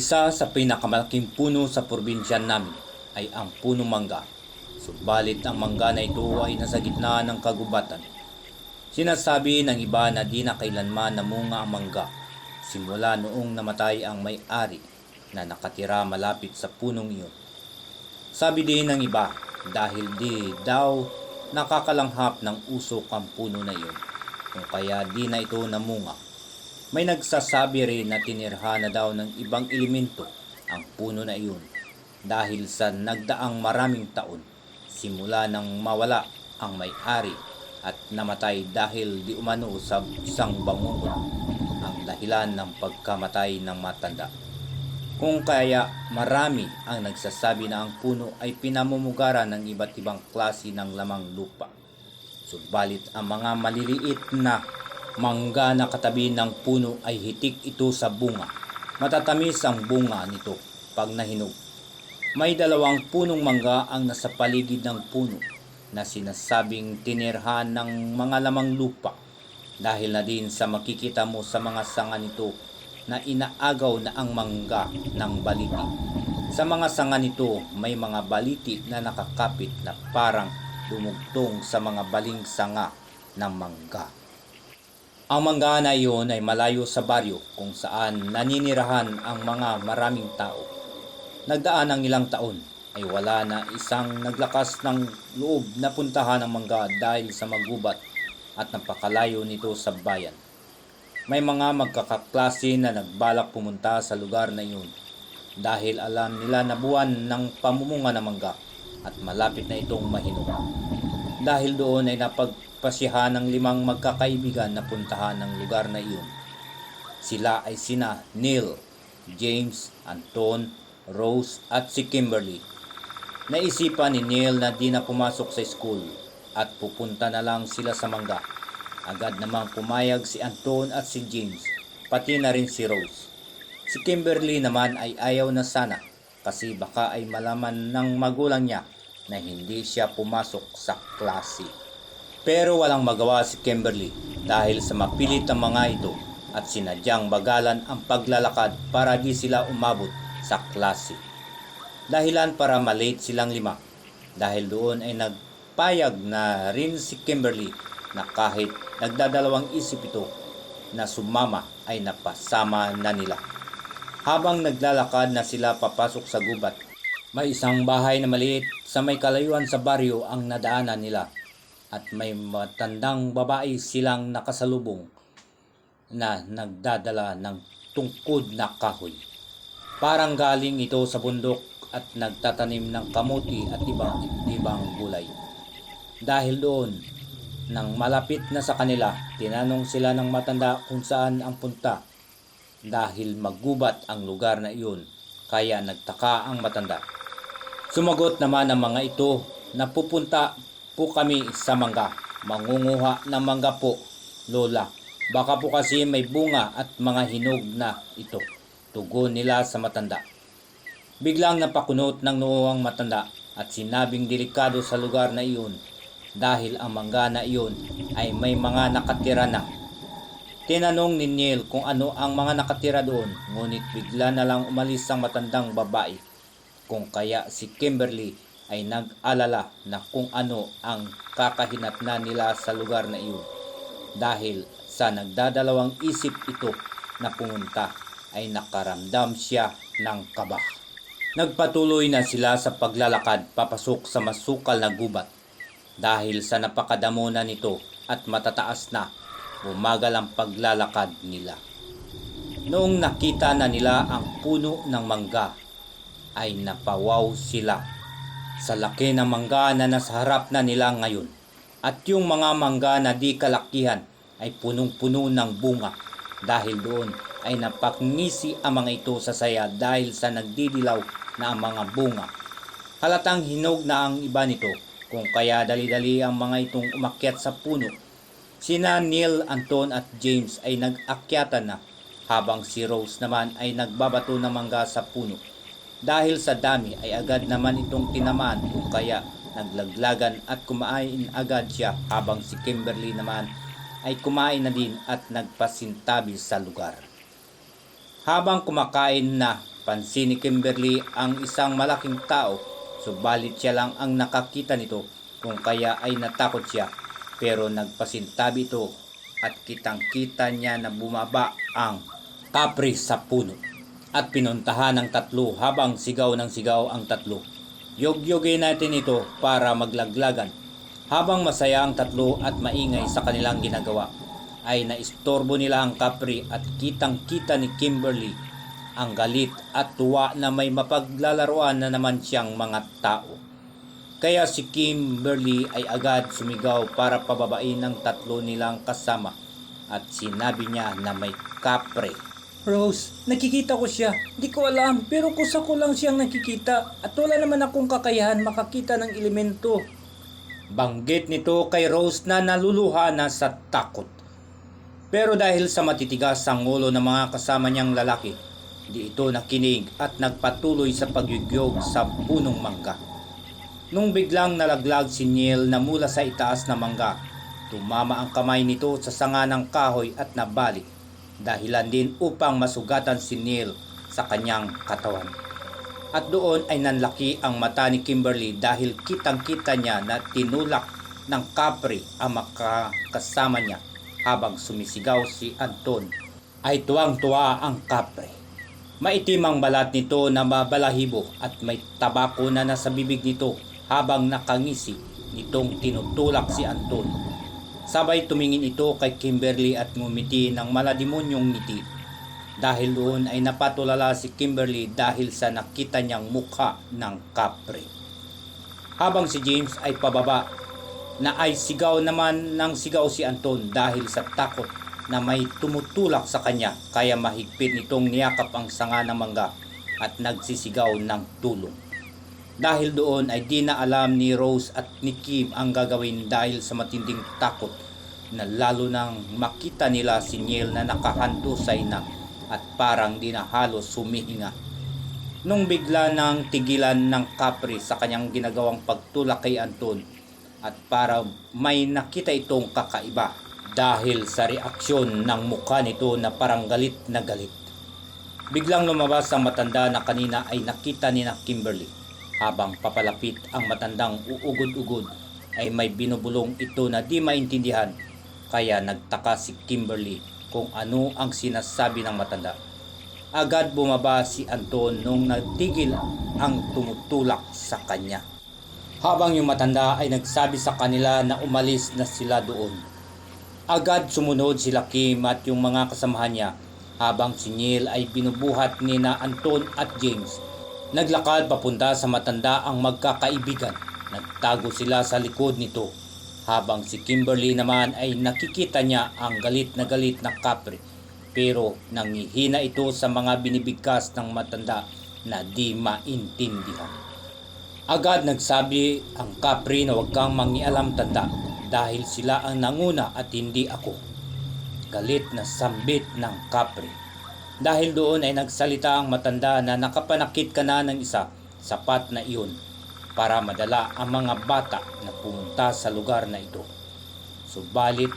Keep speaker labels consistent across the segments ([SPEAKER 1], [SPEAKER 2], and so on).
[SPEAKER 1] Isa sa pinakamalaking puno sa probinsya namin ay ang puno mangga. Subalit ang mangga na ito ay nasa gitna ng kagubatan. Sinasabi ng iba na di na kailanman namunga ang mangga simula noong namatay ang may-ari na nakatira malapit sa punong iyon. Sabi din ng iba dahil di daw nakakalanghap ng usok ang puno na iyon kung kaya di na ito namunga. May nagsasabi rin na tinirha na daw ng ibang elemento ang puno na iyon dahil sa nagdaang maraming taon simula nang mawala ang may-ari at namatay dahil di umano sa isang bangungot ang dahilan ng pagkamatay ng matanda. Kung kaya marami ang nagsasabi na ang puno ay pinamumugaran ng iba't ibang klase ng lamang lupa. Subalit ang mga maliliit na mangga na katabi ng puno ay hitik ito sa bunga. Matatamis ang bunga nito pag nahinog. May dalawang punong mangga ang nasa paligid ng puno na sinasabing tinirhan ng mga lamang lupa dahil na din sa makikita mo sa mga sanga nito na inaagaw na ang mangga ng baliti. Sa mga sanga nito may mga baliti na nakakapit na parang dumugtong sa mga baling sanga ng mangga. Ang mangga na iyon ay malayo sa baryo kung saan naninirahan ang mga maraming tao. Nagdaan ang ilang taon ay wala na isang naglakas ng loob na puntahan ang mangga dahil sa magubat at napakalayo nito sa bayan. May mga magkakaklase na nagbalak pumunta sa lugar na iyon dahil alam nila na buwan ng pamumunga ng mangga at malapit na itong mahinog. Dahil doon ay napagpasyahan ng limang magkakaibigan na puntahan ng lugar na iyon. Sila ay sina Neil, James, Anton, Rose at si Kimberly. Naisipan ni Neil na di na pumasok sa school at pupunta na lang sila sa mangga. Agad namang pumayag si Anton at si James, pati na rin si Rose. Si Kimberly naman ay ayaw na sana kasi baka ay malaman ng magulang niya na hindi siya pumasok sa klase. Pero walang magawa si Kimberly dahil sa mapilit ang mga ito at sinadyang bagalan ang paglalakad para di sila umabot sa klase. Dahilan para malate silang lima dahil doon ay nagpayag na rin si Kimberly na kahit nagdadalawang isip ito na sumama ay napasama na nila. Habang naglalakad na sila papasok sa gubat, may isang bahay na maliit sa may kalayuan sa baryo ang nadaanan nila at may matandang babae silang nakasalubong na nagdadala ng tungkod na kahoy. Parang galing ito sa bundok at nagtatanim ng kamuti at ibang ibang gulay. Dahil doon, nang malapit na sa kanila, tinanong sila ng matanda kung saan ang punta dahil magubat ang lugar na iyon kaya nagtaka ang matanda. Sumagot naman ang mga ito na pupunta po kami sa mangga. Mangunguha ng mangga po, Lola. Baka po kasi may bunga at mga hinog na ito. Tugon nila sa matanda. Biglang napakunot ng noo ang matanda at sinabing delikado sa lugar na iyon dahil ang mangga na iyon ay may mga nakatira na. Tinanong ni Neil kung ano ang mga nakatira doon ngunit bigla na lang umalis ang matandang babae kung kaya si Kimberly ay nag-alala na kung ano ang kakahinatnan nila sa lugar na iyon dahil sa nagdadalawang isip ito na pumunta ay nakaramdam siya ng kaba. Nagpatuloy na sila sa paglalakad papasok sa masukal na gubat dahil sa napakadamo na nito at matataas na bumagal ang paglalakad nila. Noong nakita na nila ang puno ng mangga ay napawaw sila sa laki ng mangga na nasa harap na nila ngayon. At yung mga mangga na di kalakihan ay punong-puno ng bunga dahil doon ay napakngisi ang mga ito sa saya dahil sa nagdidilaw na ang mga bunga. Halatang hinog na ang iba nito kung kaya dali-dali ang mga itong umakyat sa puno. Sina Neil, Anton at James ay nag-akyatan na habang si Rose naman ay nagbabato ng mangga sa puno. Dahil sa dami ay agad naman itong tinamaan kung kaya naglaglagan at kumain agad siya habang si Kimberly naman ay kumain na din at nagpasintabi sa lugar. Habang kumakain na Napansin ni Kimberly ang isang malaking tao, subalit siya lang ang nakakita nito kung kaya ay natakot siya. Pero nagpasintabi ito at kitang-kita niya na bumaba ang kapre sa puno. At pinuntahan ng tatlo habang sigaw ng sigaw ang tatlo. Yogyogin natin ito para maglaglagan. Habang masaya ang tatlo at maingay sa kanilang ginagawa, ay naistorbo nila ang kapre at kitang-kita ni Kimberly ang galit at tuwa na may mapaglalaruan na naman siyang mga tao. Kaya si Kimberly ay agad sumigaw para pababain ang tatlo nilang kasama at sinabi niya na may kapre. Rose, nakikita ko siya. Di ko alam, pero kusa ko lang siyang nakikita at wala naman akong kakayahan makakita ng elemento. Banggit nito kay Rose na naluluha na sa takot. Pero dahil sa matitigas ang ulo ng mga kasama niyang lalaki, di ito nakinig at nagpatuloy sa pagyugyog sa punong mangga. Nung biglang nalaglag si Neil na mula sa itaas na mangga, tumama ang kamay nito sa sanga ng kahoy at nabali, dahilan din upang masugatan si Neil sa kanyang katawan. At doon ay nanlaki ang mata ni Kimberly dahil kitang-kita niya na tinulak ng kapre ang makakasama niya habang sumisigaw si Anton ay tuwang-tuwa ang kapre. Maitim ang balat nito na mabalahibo at may tabako na nasa bibig nito habang nakangisi nitong tinutulak si Anton. Sabay tumingin ito kay Kimberly at ngumiti ng maladimonyong ngiti. Dahil doon ay napatulala si Kimberly dahil sa nakita niyang mukha ng kapre. Habang si James ay pababa na ay sigaw naman ng sigaw si Anton dahil sa takot na may tumutulak sa kanya kaya mahigpit nitong niyakap ang sanga ng mangga at nagsisigaw ng tulong. Dahil doon ay di na alam ni Rose at ni Kim ang gagawin dahil sa matinding takot na lalo nang makita nila si Neil na nakahandusay na at parang di na halos sumihinga. Nung bigla nang tigilan ng kapre sa kanyang ginagawang pagtulak kay Anton at para may nakita itong kakaiba dahil sa reaksyon ng mukha nito na parang galit na galit. Biglang lumabas ang matanda na kanina ay nakita ni na Kimberly. Habang papalapit ang matandang uugod-ugod ay may binubulong ito na di maintindihan kaya nagtaka si Kimberly kung ano ang sinasabi ng matanda. Agad bumaba si Anton nung nagtigil ang tumutulak sa kanya. Habang yung matanda ay nagsabi sa kanila na umalis na sila doon. Agad sumunod sila Kim at yung mga kasamahan niya habang si Neil ay binubuhat ni na Anton at James. Naglakad papunta sa matanda ang magkakaibigan. Nagtago sila sa likod nito habang si Kimberly naman ay nakikita niya ang galit na galit na kapre pero nangihina ito sa mga binibigkas ng matanda na di maintindihan. Agad nagsabi ang kapre na huwag kang mangialam tanda dahil sila ang nanguna at hindi ako. Galit na sambit ng kapre. Dahil doon ay nagsalita ang matanda na nakapanakit ka na ng isa, sapat na iyon para madala ang mga bata na pumunta sa lugar na ito. Subalit,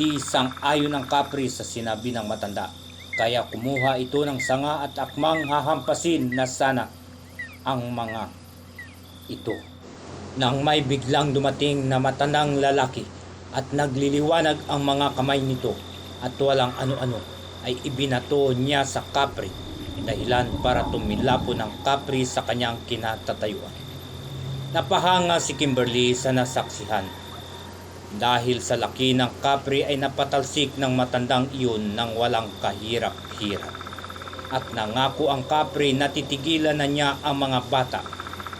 [SPEAKER 1] di sang ayon ng kapri sa sinabi ng matanda. Kaya kumuha ito ng sanga at akmang hahampasin na sana ang mga ito. Nang may biglang dumating na matandang lalaki at nagliliwanag ang mga kamay nito at walang ano-ano ay ibinato niya sa kapri dahilan para tumilapo ng kapri sa kanyang kinatatayuan. Napahanga si Kimberly sa nasaksihan dahil sa laki ng kapri ay napatalsik ng matandang iyon ng walang kahirap-hirap. At nangako ang kapri na titigilan na niya ang mga bata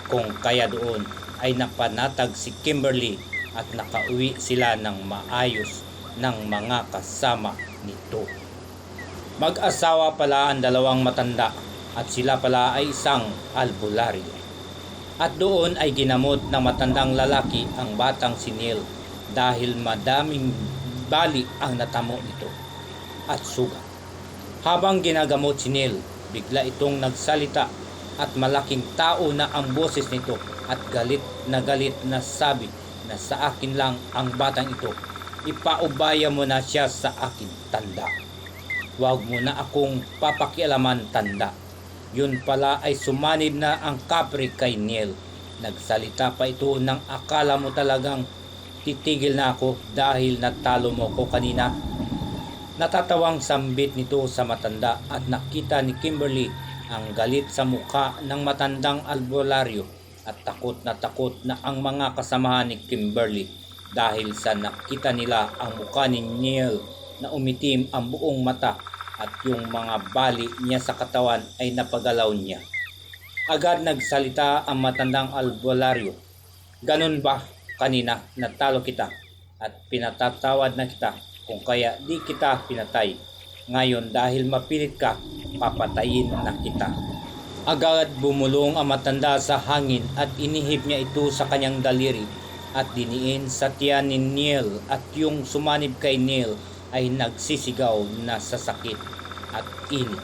[SPEAKER 1] kung kaya doon ay napanatag si Kimberly at nakauwi sila ng maayos ng mga kasama nito. Mag-asawa pala ang dalawang matanda at sila pala ay isang albularyo. At doon ay ginamot ng matandang lalaki ang batang si Neil dahil madaming bali ang natamo nito at sugat. Habang ginagamot si Neil, bigla itong nagsalita at malaking tao na ang boses nito at galit na galit na sabi na sa akin lang ang batang ito. Ipaubaya mo na siya sa akin tanda. Huwag mo na akong papakialaman tanda. Yun pala ay sumanib na ang kapre kay Neil. Nagsalita pa ito ng akala mo talagang titigil na ako dahil natalo mo ko kanina. Natatawang sambit nito sa matanda at nakita ni Kimberly ang galit sa muka ng matandang albularyo at takot na takot na ang mga kasamahan ni Kimberly dahil sa nakita nila ang muka ni Neil na umitim ang buong mata at yung mga bali niya sa katawan ay napagalaw niya. Agad nagsalita ang matandang albularyo. Ganun ba kanina natalo kita at pinatatawad na kita kung kaya di kita pinatay. Ngayon dahil mapilit ka, papatayin na kita. Agad bumulong ang matanda sa hangin at inihip niya ito sa kanyang daliri at diniin sa tiyan ni Neil at yung sumanib kay Neil ay nagsisigaw na sa sakit at init.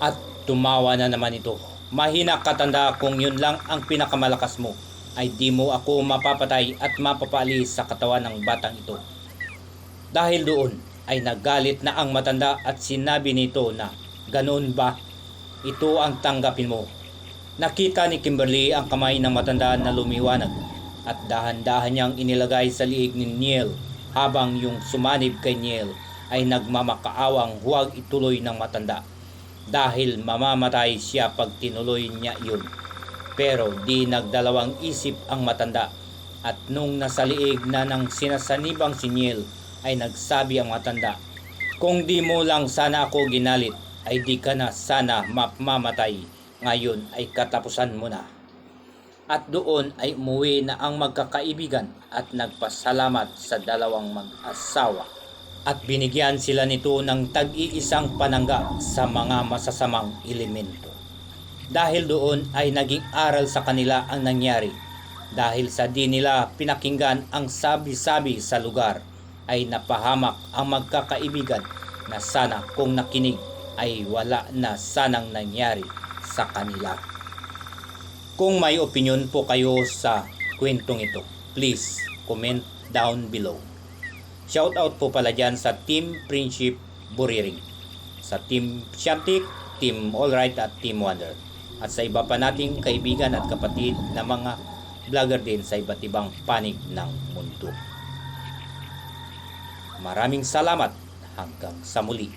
[SPEAKER 1] At tumawa na naman ito. Mahina katanda kung yun lang ang pinakamalakas mo ay di mo ako mapapatay at mapapaalis sa katawan ng batang ito. Dahil doon ay nagalit na ang matanda at sinabi nito na ganoon ba ito ang tanggapin mo. Nakita ni Kimberly ang kamay ng matanda na lumiwanag at dahan-dahan niyang inilagay sa liig ni Neil habang yung sumanib kay Neil ay nagmamakaawang huwag ituloy ng matanda dahil mamamatay siya pag tinuloy niya yun. Pero di nagdalawang isip ang matanda at nung nasa liig na ng sinasanibang si Neil ay nagsabi ang matanda, Kung di mo lang sana ako ginalit ay di ka na sana mamamatay. Ngayon ay katapusan mo na. At doon ay umuwi na ang magkakaibigan at nagpasalamat sa dalawang mag-asawa. At binigyan sila nito ng tag-iisang panangga sa mga masasamang elemento. Dahil doon ay naging aral sa kanila ang nangyari. Dahil sa di nila pinakinggan ang sabi-sabi sa lugar ay napahamak ang magkakaibigan na sana kung nakinig ay wala na sanang nangyari sa kanila. Kung may opinion po kayo sa kwentong ito, please comment down below. Shout out po pala dyan sa Team Friendship Buriring, sa Team Shantik, Team Alright at Team Wonder. At sa iba pa nating kaibigan at kapatid na mga vlogger din sa iba't ibang panig ng mundo. Maraming salamat hanggang sa muli.